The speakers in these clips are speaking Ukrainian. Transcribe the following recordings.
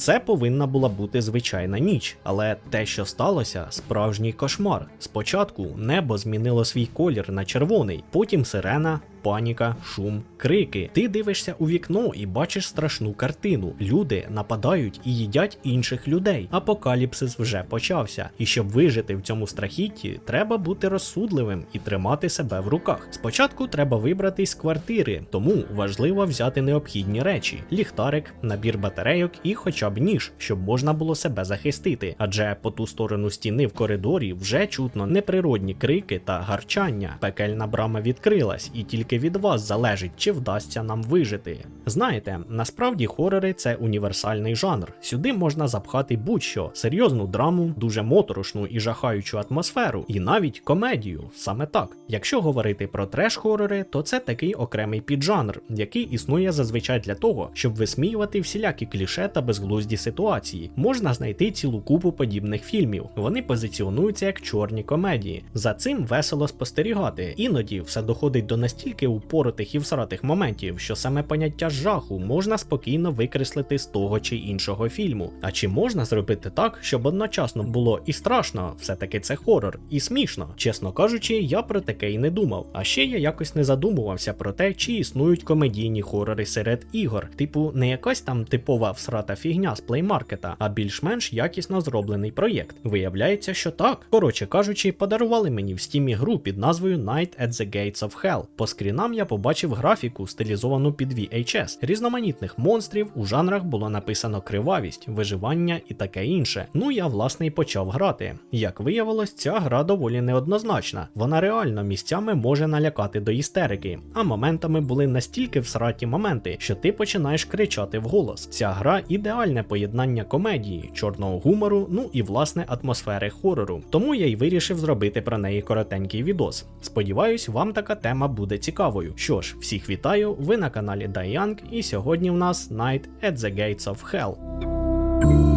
Це повинна була бути звичайна ніч, але те, що сталося, справжній кошмар. Спочатку небо змінило свій колір на червоний, потім сирена. Паніка, шум, крики. Ти дивишся у вікно і бачиш страшну картину. Люди нападають і їдять інших людей. Апокаліпсис вже почався. І щоб вижити в цьому страхітті, треба бути розсудливим і тримати себе в руках. Спочатку треба вибратись з квартири, тому важливо взяти необхідні речі: ліхтарик, набір батарейок і хоча б ніж, щоб можна було себе захистити. Адже по ту сторону стіни в коридорі вже чутно неприродні крики та гарчання. Пекельна брама відкрилась, і тільки від вас залежить, чи вдасться нам вижити. Знаєте, насправді хорори це універсальний жанр. Сюди можна запхати будь-що, серйозну драму, дуже моторошну і жахаючу атмосферу, і навіть комедію. Саме так. Якщо говорити про треш-хорори, то це такий окремий піджанр, який існує зазвичай для того, щоб висміювати всілякі кліше та безглузді ситуації. Можна знайти цілу купу подібних фільмів. Вони позиціонуються як чорні комедії. За цим весело спостерігати. Іноді все доходить до настільки упоротих і всратих моментів, що саме поняття жаху можна спокійно викреслити з того чи іншого фільму. А чи можна зробити так, щоб одночасно було і страшно, все-таки це хорор, і смішно? Чесно кажучи, я про таке й не думав. А ще я якось не задумувався про те, чи існують комедійні хорори серед ігор, типу, не якась там типова всрата фігня з плеймаркета, а більш-менш якісно зроблений проєкт. Виявляється, що так. Коротше кажучи, подарували мені в стімі гру під назвою Night at the Gates of Hell. По скрінам я побачив графіку, стилізовану під VHS. Різноманітних монстрів у жанрах було написано кривавість, виживання і таке інше. Ну я власне і почав грати. Як виявилось, ця гра доволі неоднозначна. Вона реально місцями може налякати до істерики, а моментами були настільки всраті моменти, що ти починаєш кричати вголос. Ця гра ідеальне поєднання комедії, чорного гумору, ну і власне атмосфери хорору. Тому я й вирішив зробити про неї коротенький відос. Сподіваюсь, вам така тема буде цікавою. Що ж, всіх вітаю, ви на каналі Дайянг, і сьогодні в нас Night at the Gates of Hell.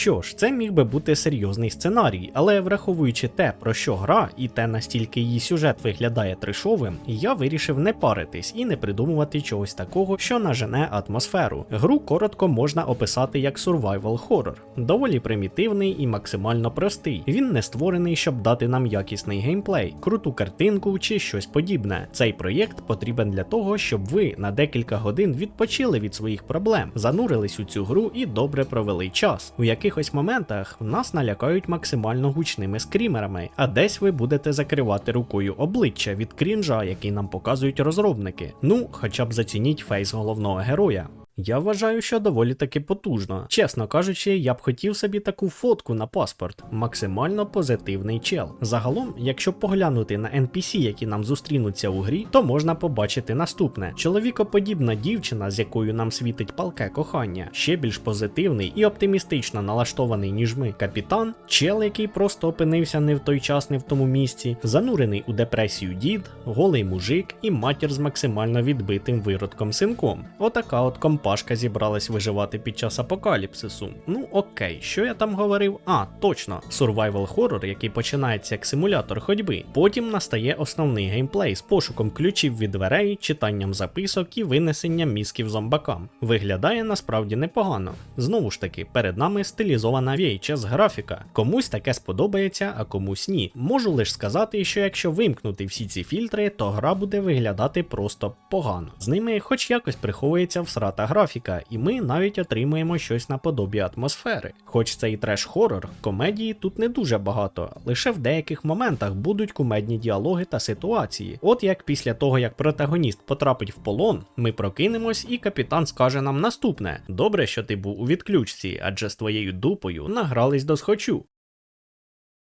Що ж, це міг би бути серйозний сценарій, але враховуючи те, про що гра, і те настільки її сюжет виглядає трешовим, я вирішив не паритись і не придумувати чогось такого, що нажене атмосферу. Гру коротко можна описати як survival horror. доволі примітивний і максимально простий. Він не створений, щоб дати нам якісний геймплей, круту картинку чи щось подібне. Цей проєкт потрібен для того, щоб ви на декілька годин відпочили від своїх проблем, занурились у цю гру і добре провели час. У якихось моментах нас налякають максимально гучними скрімерами, а десь ви будете закривати рукою обличчя від крінжа, який нам показують розробники. Ну, хоча б зацініть фейс головного героя. Я вважаю, що доволі таки потужно. Чесно кажучи, я б хотів собі таку фотку на паспорт. Максимально позитивний чел. Загалом, якщо поглянути на NPC, які нам зустрінуться у грі, то можна побачити наступне: чоловікоподібна дівчина, з якою нам світить палке кохання, ще більш позитивний і оптимістично налаштований, ніж ми. Капітан, чел, який просто опинився не в той час, не в тому місці, занурений у депресію дід, голий мужик і матір з максимально відбитим виродком синком. Отака от компашка зібралась виживати під час апокаліпсису. Ну окей, що я там говорив? А, точно, survival horror, який починається як симулятор ходьби. Потім настає основний геймплей з пошуком ключів від дверей, читанням записок і винесенням мізків зомбакам. Виглядає насправді непогано. Знову ж таки, перед нами стилізована VHS графіка. Комусь таке сподобається, а комусь ні. Можу лише сказати, що якщо вимкнути всі ці фільтри, то гра буде виглядати просто погано. З ними хоч якось приховується всрата графіка, і ми навіть отримуємо щось наподобі атмосфери. Хоч це і треш-хорор, комедії тут не дуже багато, лише в деяких моментах будуть кумедні діалоги та ситуації. От як після того, як протагоніст потрапить в полон, ми прокинемось, і капітан скаже нам наступне: добре, що ти був у відключці, адже з твоєю дупою награлись до схочу.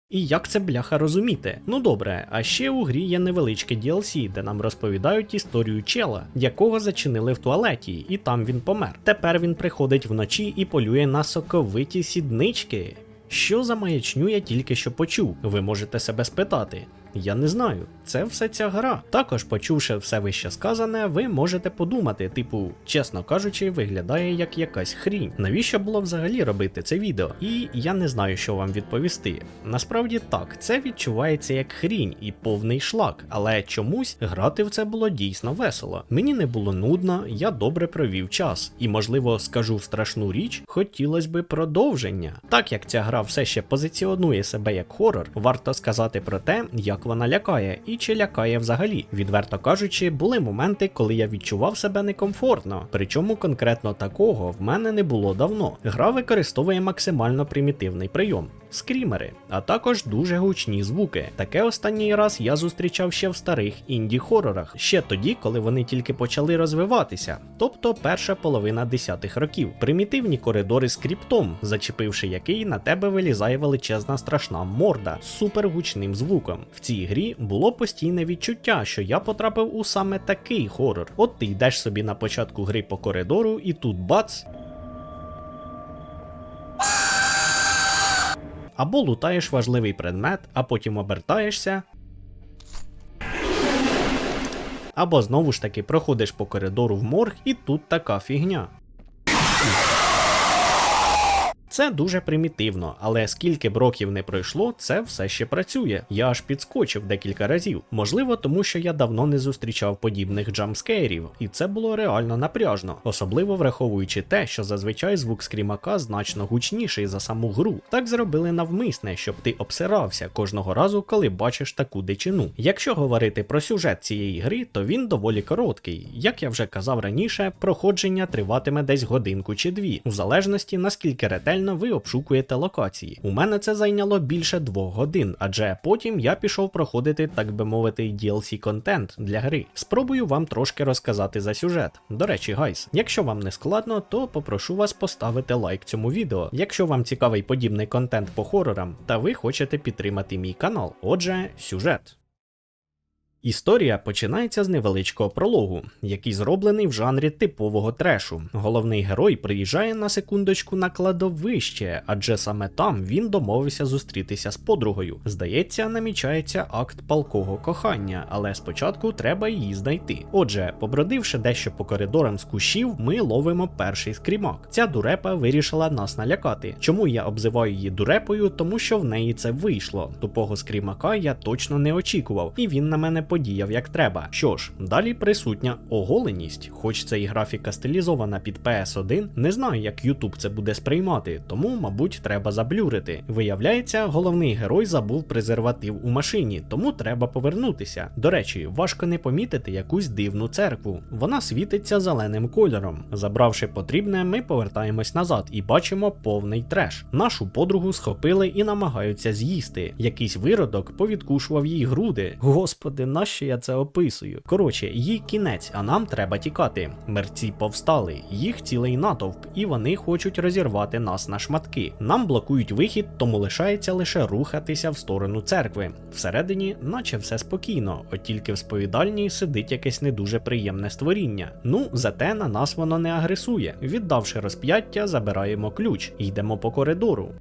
І як це бляха розуміти? Ну добре, а ще у грі є невеличке DLC, де нам розповідають історію чела, якого зачинили в туалеті, і там він помер. Тепер він приходить вночі і полює на соковиті сіднички. Що за маячню я тільки що почув, ви можете себе спитати. Я не знаю. Це все ця гра. Також, почувши все вище сказане, ви можете подумати, типу, чесно кажучи, виглядає як якась хрінь. Навіщо було взагалі робити це відео? І я не знаю, що вам відповісти. Насправді так, це відчувається як хрінь і повний шлак, але чомусь грати в це було дійсно весело. Мені не було нудно, я добре провів час, і, можливо, скажу страшну річ, хотілося би продовження. Так як ця гра все ще позиціонує себе як хорор, варто сказати про те, як вона лякає і чи лякає взагалі. Відверто кажучи, були моменти, коли я відчував себе некомфортно. Причому конкретно такого в мене не було давно. Гра використовує максимально примітивний прийом. Скрімери, а також дуже гучні звуки. Таке останній раз я зустрічав ще в старих інді-хорорах, ще тоді, коли вони тільки почали розвиватися, тобто перша половина десятих років. Примітивні коридори з кріптом, зачепивши який на тебе вилізає величезна страшна морда з супергучним звуком. В цій грі було постійне відчуття, що я потрапив у саме такий хорор. От ти йдеш собі на початку гри по коридору, і тут бац. Або лутаєш важливий предмет, а потім обертаєшся. Або знову ж таки проходиш по коридору в морг, і тут така фігня. Це дуже примітивно, але скільки б років не пройшло, це все ще працює. Я аж підскочив декілька разів. Можливо, тому що я давно не зустрічав подібних джамскейрів, і це було реально напряжно, особливо враховуючи те, що зазвичай звук скрімака значно гучніший за саму гру. Так зробили навмисне, щоб ти обсирався кожного разу, коли бачиш таку дичину. Якщо говорити про сюжет цієї гри, то він доволі короткий. Як я вже казав раніше, проходження триватиме десь годинку чи дві, в залежності наскільки ретельно ви обшукуєте локації. У мене це зайняло більше двох годин, адже потім я пішов проходити, так би мовити, DLC контент для гри. Спробую вам трошки розказати за сюжет. До речі, гайс, якщо вам не складно, то попрошу вас поставити лайк цьому відео. Якщо вам цікавий подібний контент по хорорам, та ви хочете підтримати мій канал. Отже, сюжет. Історія починається з невеличкого прологу, який зроблений в жанрі типового трешу. Головний герой приїжджає на секундочку на кладовище, адже саме там він домовився зустрітися з подругою. Здається, намічається акт палкого кохання, але спочатку треба її знайти. Отже, побродивши дещо по коридорам з кущів, ми ловимо перший скрімак. Ця дурепа вирішила нас налякати. Чому я обзиваю її дурепою? Тому що в неї це вийшло. Тупого скрімака я точно не очікував, і він на мене подіяв як треба. Що ж, далі присутня оголеність, хоч це і графіка стилізована під PS1, не знаю, як YouTube це буде сприймати, тому, мабуть, треба заблюрити. Виявляється, головний герой забув презерватив у машині, тому треба повернутися. До речі, важко не помітити якусь дивну церкву. Вона світиться зеленим кольором. Забравши потрібне, ми повертаємось назад і бачимо повний треш. Нашу подругу схопили і намагаються з'їсти. Якийсь виродок повідкушував їй груди. Господи, нащо я це описую? Коротше, їй кінець, а нам треба тікати. Мерці повстали, їх цілий натовп, і вони хочуть розірвати нас на шматки. Нам блокують вихід, тому лишається лише рухатися в сторону церкви. Всередині, наче все спокійно, от тільки в сповідальні сидить якесь не дуже приємне створіння. Ну, зате на нас воно не агресує. Віддавши розп'яття, забираємо ключ йдемо по коридору.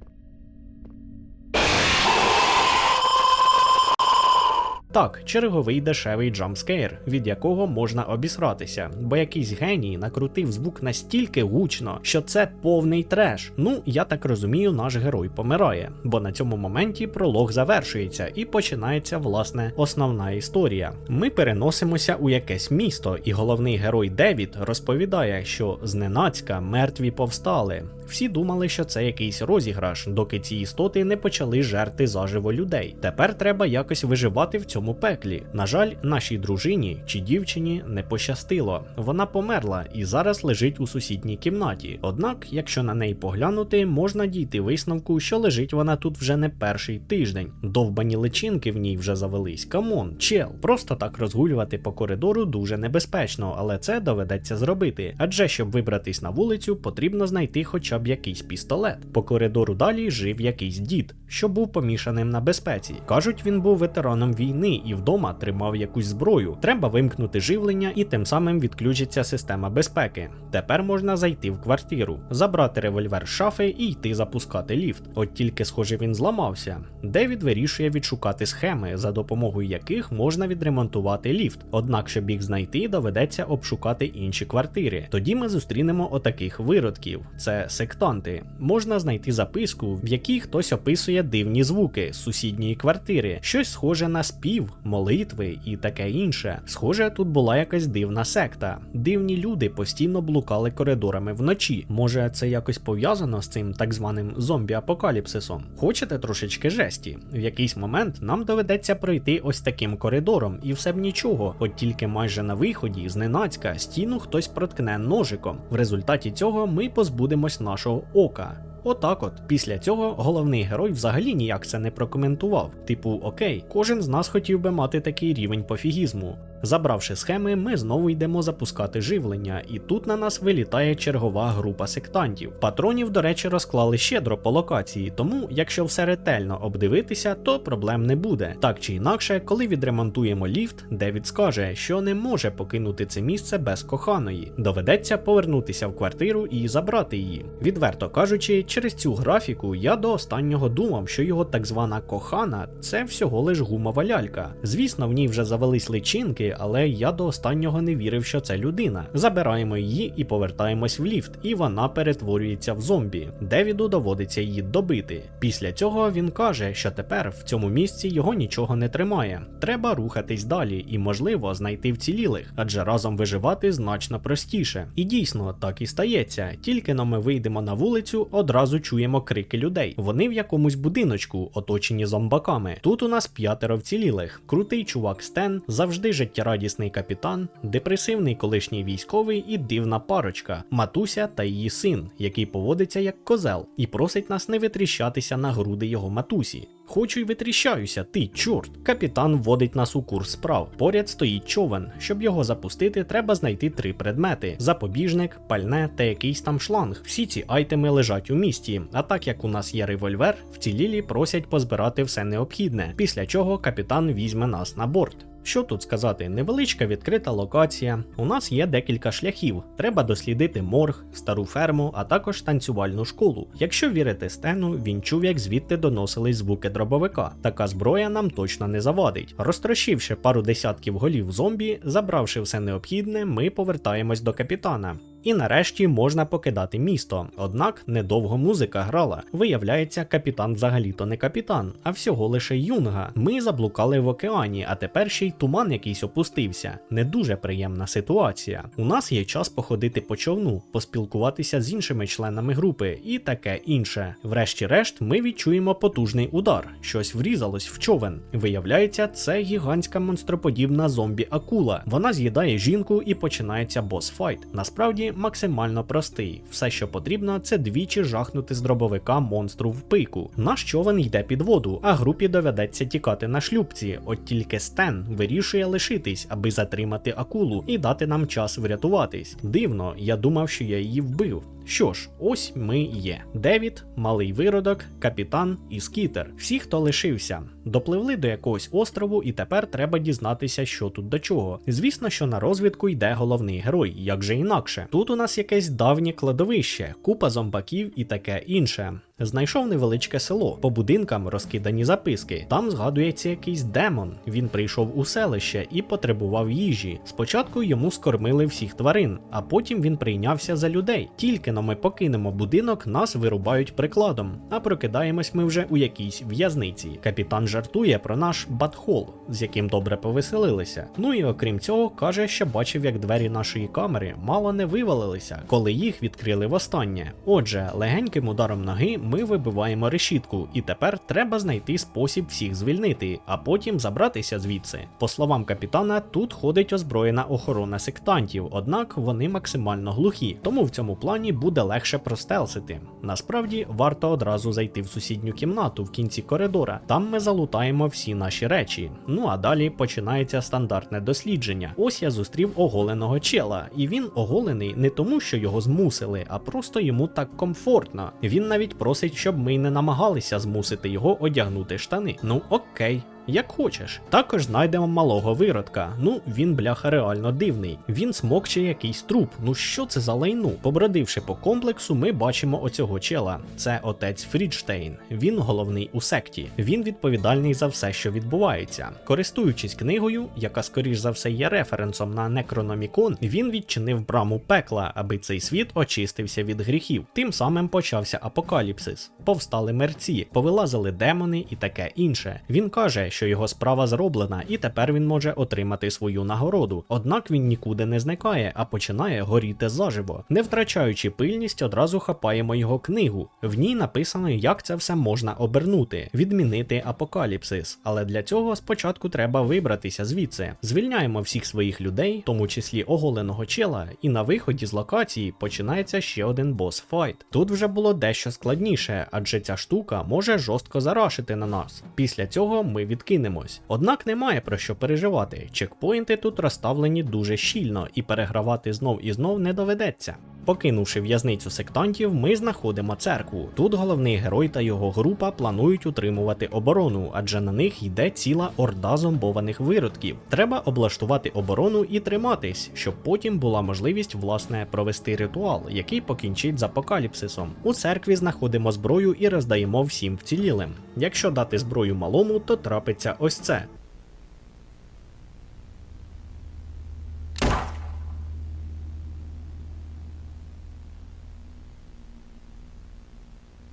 Так, черговий дешевий джамскейр, від якого можна обісратися, бо якийсь геній накрутив звук настільки гучно, що це повний треш. Ну, я так розумію, наш герой помирає, бо на цьому моменті пролог завершується і починається власне основна історія. Ми переносимося у якесь місто, і головний герой Девід розповідає, що зненацька мертві повстали. Всі думали, що це якийсь розіграш, доки ці істоти не почали жерти заживо людей. Тепер треба якось виживати в цьому пеклі. На жаль, нашій дружині чи дівчині не пощастило. Вона померла і зараз лежить у сусідній кімнаті. Однак, якщо на неї поглянути, можна дійти висновку, що лежить вона тут вже не перший тиждень. Довбані личинки в ній вже завелись. Камон, чел. Просто так розгулювати по коридору дуже небезпечно, але це доведеться зробити. Адже щоб вибратись на вулицю, потрібно знайти хоча б якийсь пістолет. По коридору далі жив якийсь дід, що був помішаним на безпеці. Кажуть, він був ветераном війни і вдома тримав якусь зброю. Треба вимкнути живлення і тим самим відключиться система безпеки. Тепер можна зайти в квартиру, забрати револьвер з шафи і йти запускати ліфт. От тільки, схоже, він зламався. Девід вирішує відшукати схеми, за допомогою яких можна відремонтувати ліфт. Однак, щоб їх знайти, доведеться обшукати інші квартири. Тоді ми зустрінемо отаких виродків: це сектанти. Можна знайти записку, в якій хтось описує дивні звуки з сусідньої квартири, щось схоже на спів, молитви і таке інше. Схоже, тут була якась дивна секта. Дивні люди постійно блукали коридорами вночі. Може, це якось пов'язано з цим так званим зомбі-апокаліпсисом? Хочете трошечки жесті? В якийсь момент нам доведеться пройти ось таким коридором, і все б нічого, от тільки майже на виході, зненацька, стіну хтось проткне ножиком. В результаті цього ми позбудемось нашого ока. Отак от, після цього головний герой взагалі ніяк це не прокоментував. Типу, окей, кожен з нас хотів би мати такий рівень пофігізму. Забравши схеми, ми знову йдемо запускати живлення, і тут на нас вилітає чергова група сектантів. Патронів, до речі, розклали щедро по локації, тому якщо все ретельно обдивитися, то проблем не буде. Так чи інакше, коли відремонтуємо ліфт, Девід скаже, що не може покинути це місце без коханої. Доведеться повернутися в квартиру і забрати її. Відверто кажучи, через цю графіку я до останнього думав, що його так звана кохана це всього лиш гумова лялька. Звісно, в ній вже завелись личинки, але я до останнього не вірив, що це людина. Забираємо її і повертаємось в ліфт, і вона перетворюється в зомбі. Девіду доводиться її добити. Після цього він каже, що тепер в цьому місці його нічого не тримає. Треба рухатись далі і, можливо, знайти вцілілих, адже разом виживати значно простіше. І дійсно так і стається. Тільки но ми вийдемо на вулицю, одразу чуємо крики людей. Вони в якомусь будиночку, оточені зомбаками. Тут у нас п'ятеро вцілілих. Крутий чувак Стен, завжди життєрадісний капітан, депресивний колишній військовий і дивна парочка, матуся та її син, який поводиться як козел, і просить нас не витріщатися на груди його матусі. Хочу й витріщаюся, ти, чорт. Капітан вводить нас у курс справ. Поряд стоїть човен. Щоб його запустити, треба знайти три предмети: запобіжник, пальне та якийсь там шланг. Всі ці айтеми лежать у місті. А так як у нас є револьвер, вцілілі просять позбирати все необхідне, після чого капітан візьме нас на борт. Що тут сказати? Невеличка відкрита локація. У нас є декілька шляхів. Треба дослідити морг, стару ферму, а також танцювальну школу. Якщо вірити Стену, він чув, як звідти доносились звуки дробовика. Така зброя нам точно не завадить. Розтрощивши пару десятків голів зомбі, забравши все необхідне, ми повертаємось до капітана. І нарешті можна покидати місто. Однак недовго музика грала. Виявляється, капітан взагалі-то не капітан, а всього лише юнга. Ми заблукали в океані, а тепер ще й туман якийсь опустився. Не дуже приємна ситуація. У нас є час походити по човну, поспілкуватися з іншими членами групи і таке інше. Врешті-решт, ми відчуємо потужний удар. Щось врізалось в човен. Виявляється, це гігантська монстроподібна зомбі-акула. Вона з'їдає жінку і починається босс-файт. Насправді максимально простий. Все, що потрібно, це двічі жахнути з дробовика монстру в пику. Наш човен йде під воду, а групі доведеться тікати на шлюбці. От тільки Стен вирішує лишитись, аби затримати акулу і дати нам час врятуватись. Дивно, я думав, що я її вбив. Що ж, ось ми є. Девід, малий виродок, капітан і скітер. Всі, хто лишився, допливли до якогось острову, і тепер треба дізнатися, що тут до чого. Звісно, що на розвідку йде головний герой, як же інакше. Тут у нас якесь давнє кладовище, купа зомбаків і таке інше. Знайшов невеличке село, по будинкам розкидані записки. Там згадується якийсь демон. Він прийшов у селище і потребував їжі. Спочатку йому скормили всіх тварин, а потім він прийнявся за людей. Тільки но ми покинемо будинок, нас вирубають прикладом, а прокидаємось ми вже у якійсь в'язниці. Капітан жартує про наш батхол, з яким добре повеселилися. Ну і окрім цього, каже, що бачив, як двері нашої камери мало не вивалилися, коли їх відкрили востаннє. Отже, легеньким ударом ноги ми вибиваємо решітку, і тепер треба знайти спосіб всіх звільнити, а потім забратися звідси. По словам капітана, тут ходить озброєна охорона сектантів, однак вони максимально глухі, тому в цьому плані буде легше простелсити. Насправді варто одразу зайти в сусідню кімнату в кінці коридора. Там ми залутаємо всі наші речі. Ну а далі починається стандартне дослідження. Ось я зустрів оголеного чела, і він оголений не тому, що його змусили, а просто йому так комфортно. Він навіть просить, щоб ми не намагалися змусити його одягнути штани. Ну окей. Як хочеш. Також знайдемо малого виродка. Ну, він бляха реально дивний. Він смокче якийсь труп. Ну що це за лайну? Побродивши по комплексу, ми бачимо оцього чела. Це отець Фрідштейн. Він головний у секті. Він відповідальний за все, що відбувається. Користуючись книгою, яка скоріш за все є референсом на Некрономікон, він відчинив браму пекла, аби цей світ очистився від гріхів. Тим самим почався апокаліпсис. Повстали мерці, повилазили демони і таке інше. Він каже, що його справа зроблена, і тепер він може отримати свою нагороду. Однак він нікуди не зникає, а починає горіти заживо. Не втрачаючи пильність, одразу хапаємо його книгу. В ній написано, як це все можна обернути, відмінити апокаліпсис. Але для цього спочатку треба вибратися звідси. Звільняємо всіх своїх людей, в тому числі оголеного чела, і на виході з локації починається ще один бос-файт. Тут вже було дещо складніше, адже ця штука може жорстко зарашити на нас. Після цього ми відкинемось. Однак немає про що переживати. Чекпоінти тут розставлені дуже щільно, і перегравати знов і знов не доведеться. Покинувши в'язницю сектантів, ми знаходимо церкву. Тут головний герой та його група планують утримувати оборону, адже на них йде ціла орда зомбованих виродків. Треба облаштувати оборону і триматись, щоб потім була можливість власне провести ритуал, який покінчить з апокаліпсисом. У церкві знаходимо зброю і роздаємо всім вцілілим. Якщо дати зброю малому, то трапиться ось це.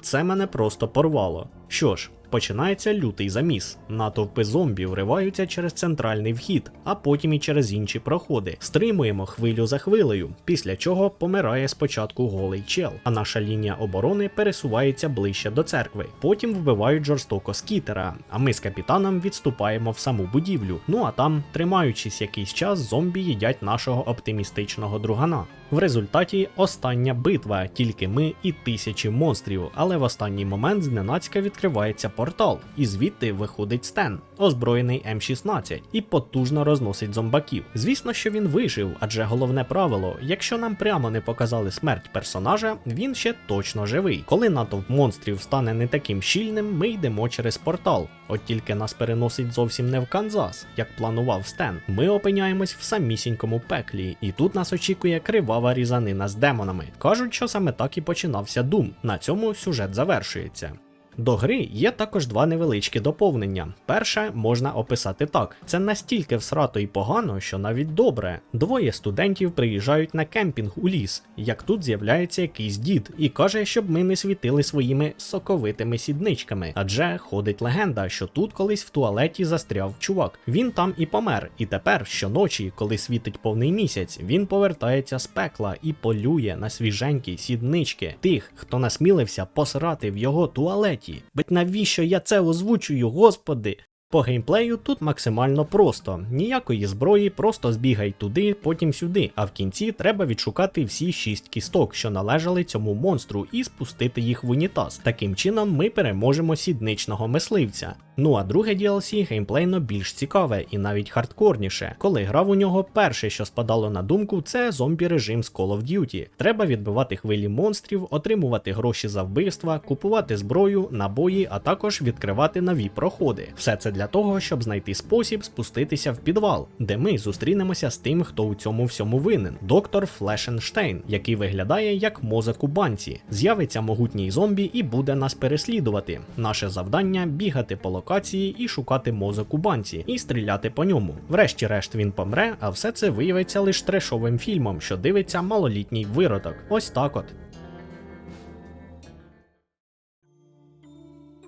Це мене просто порвало. Що ж, починається лютий заміс. Натовпи зомбі вриваються через центральний вхід, а потім і через інші проходи. Стримуємо хвилю за хвилею, після чого помирає спочатку голий чел, а наша лінія оборони пересувається ближче до церкви. Потім вбивають жорстоко скітера, а ми з капітаном відступаємо в саму будівлю. Ну а там, тримаючись якийсь час, зомбі їдять нашого оптимістичного другана. В результаті остання битва, тільки ми і тисячі монстрів, але в останній момент зненацька відкривається портал, і звідти виходить Стен, озброєний М16, і потужно розносить зомбаків. Звісно, що він вижив, адже головне правило: якщо нам прямо не показали смерть персонажа, він ще точно живий. Коли натовп монстрів стане не таким щільним, ми йдемо через портал. От тільки нас переносить зовсім не в Канзас, як планував Стен. Ми опиняємось в самісінькому пеклі, і тут нас очікує кривава різанина з демонами. Кажуть, що саме так і починався Дум. На цьому сюжет завершується. До гри є також два невеличкі доповнення. Перше можна описати так: це настільки всрато і погано, що навіть добре. Двоє студентів приїжджають на кемпінг у ліс, як тут з'являється якийсь дід і каже, щоб ми не світили своїми соковитими сідничками. Адже ходить легенда, що тут колись в туалеті застряв чувак. Він там і помер. І тепер, щоночі, коли світить повний місяць, він повертається з пекла і полює на свіженькі сіднички тих, хто насмілився посрати в його туалеті. Бить навіщо я це озвучую, господи? По геймплею тут максимально просто: ніякої зброї, просто збігай туди, потім сюди. А в кінці треба відшукати всі шість кісток, що належали цьому монстру, і спустити їх в унітаз. Таким чином ми переможемо сідничного мисливця. Ну а друге DLC геймплейно більш цікаве і навіть хардкорніше. Коли грав у нього, перше, що спадало на думку, це зомбі режим з Call of Duty. Треба відбивати хвилі монстрів, отримувати гроші за вбивства, купувати зброю, набої, а також відкривати нові проходи. Все це для того, щоб знайти спосіб спуститися в підвал, де ми зустрінемося з тим, хто у цьому всьому винен. Доктор Флешенштейн, який виглядає як мозок у банці. З'явиться могутній зомбі і буде нас переслідувати. Наше завдання бігати по локації і шукати мозок у банці, і стріляти по ньому. Врешті-решт він помре, а все це виявиться лише трешовим фільмом, що дивиться малолітній виродок. Ось так от.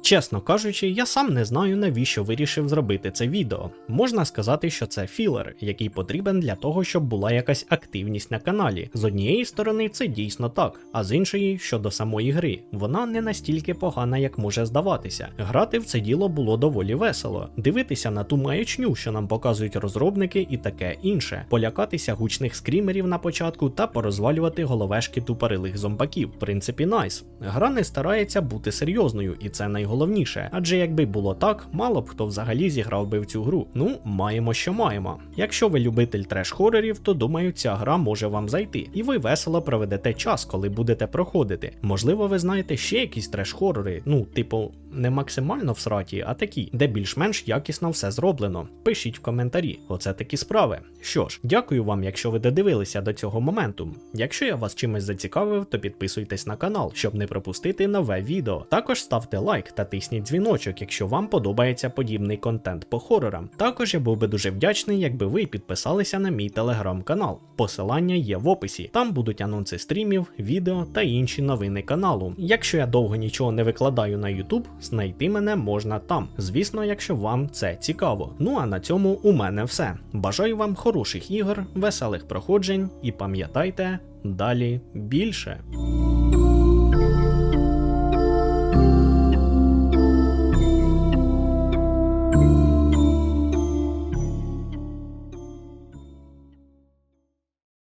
Чесно кажучи, я сам не знаю, навіщо вирішив зробити це відео. Можна сказати, що це філер, який потрібен для того, щоб була якась активність на каналі. З однієї сторони, це дійсно так, а з іншої, щодо самої гри, вона не настільки погана, як може здаватися. Грати в це діло було доволі весело, дивитися на ту маячню, що нам показують розробники, і таке інше, полякатися гучних скрімерів на початку та порозвалювати головешки тупорилих зомбаків. В принципі, найс. Гра не старається бути серйозною, і це найголовніше найголовніше. Адже якби було так, мало б хто взагалі зіграв би в цю гру. Ну, маємо, що маємо. Якщо ви любитель треш-хорорів, то думаю, ця гра може вам зайти, і ви весело проведете час, коли будете проходити. Можливо, ви знаєте ще якісь треш-хорори, ну, типу, не максимально в сраті, а такі, де більш-менш якісно все зроблено. Пишіть в коментарі. Оце такі справи. Що ж, дякую вам, якщо ви додивилися до цього моменту. Якщо я вас чимось зацікавив, то підписуйтесь на канал, щоб не пропустити нове відео. Також ставте лайк та тисніть дзвіночок, якщо вам подобається подібний контент по хорорам. Також я був би дуже вдячний, якби ви підписалися на мій телеграм-канал. Посилання є в описі. Там будуть анонси стрімів, відео та інші новини каналу. Якщо я довго нічого не викладаю на YouTube, знайти мене можна там. Звісно, якщо вам це цікаво. Ну а на цьому у мене все. Бажаю вам хороших ігор, веселих проходжень і пам'ятайте, далі більше.